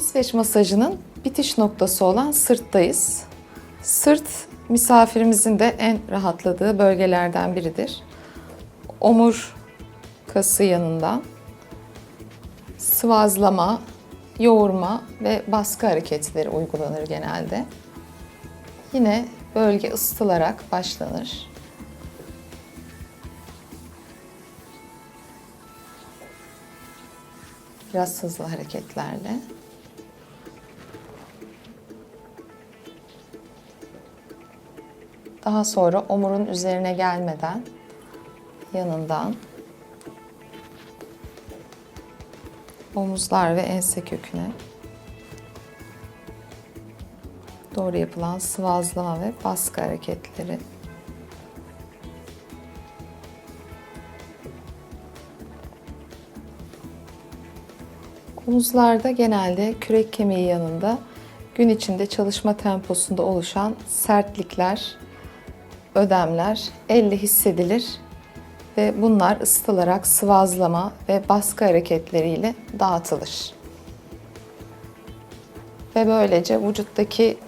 İsveç masajının bitiş noktası olan sırttayız. Sırt misafirimizin de en rahatladığı bölgelerden biridir. Omur kası yanından sıvazlama, yoğurma ve baskı hareketleri uygulanır genelde. Yine bölge ısıtılarak başlanır. Biraz hızlı hareketlerle. Daha sonra omurun üzerine gelmeden yanından omuzlar ve ense köküne doğru yapılan sıvazlama ve baskı hareketleri. Omuzlarda genelde kürek kemiği yanında gün içinde çalışma temposunda oluşan sertlikler, ödemler elle hissedilir ve bunlar ısıtılarak sıvazlama ve baskı hareketleriyle dağıtılır. Ve böylece vücuttaki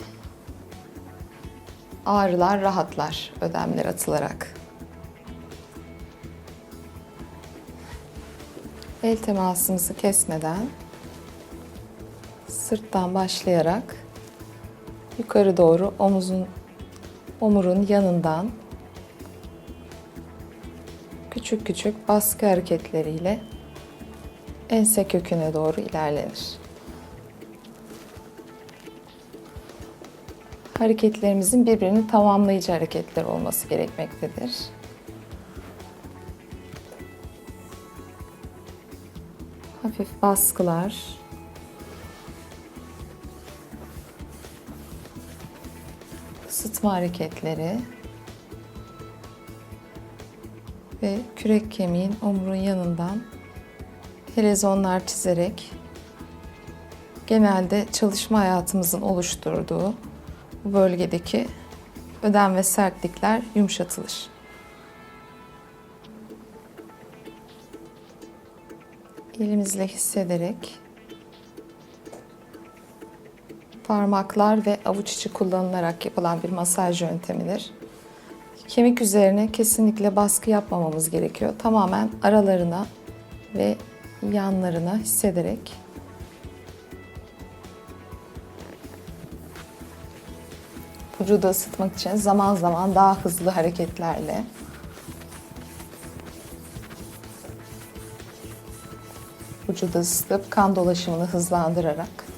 ağrılar rahatlar ödemler atılarak. El temasımızı kesmeden sırttan başlayarak yukarı doğru omuzun omurun yanından küçük küçük baskı hareketleriyle ense köküne doğru ilerlenir. Hareketlerimizin birbirini tamamlayıcı hareketler olması gerekmektedir. Hafif baskılar, ısıtma hareketleri ve kürek kemiğin omurun yanından helezonlar çizerek genelde çalışma hayatımızın oluşturduğu bu bölgedeki ödem ve sertlikler yumuşatılır. Elimizle hissederek parmaklar ve avuç içi kullanılarak yapılan bir masaj yöntemidir. Kemik üzerine kesinlikle baskı yapmamamız gerekiyor. Tamamen aralarına ve yanlarına hissederek vücudu ısıtmak için zaman zaman daha hızlı hareketlerle vücudu ısıtıp kan dolaşımını hızlandırarak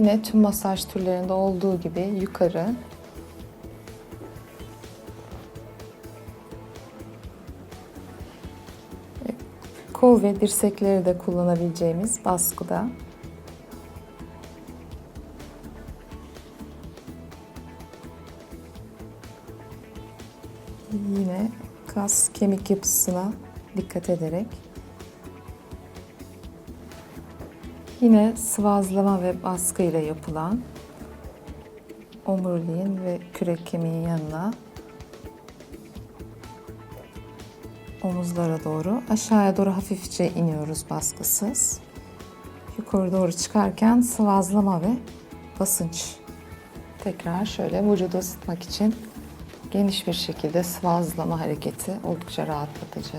Yine tüm masaj türlerinde olduğu gibi yukarı. Kol ve dirsekleri de kullanabileceğimiz baskıda. Yine kas kemik yapısına dikkat ederek Yine sıvazlama ve baskı ile yapılan omuriliğin ve kürek kemiği yanına omuzlara doğru aşağıya doğru hafifçe iniyoruz baskısız. Yukarı doğru çıkarken sıvazlama ve basınç. Tekrar şöyle vücudu ısıtmak için geniş bir şekilde sıvazlama hareketi oldukça rahatlatıcı.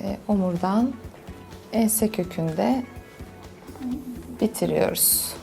Ve omurdan ense kökünde bitiriyoruz.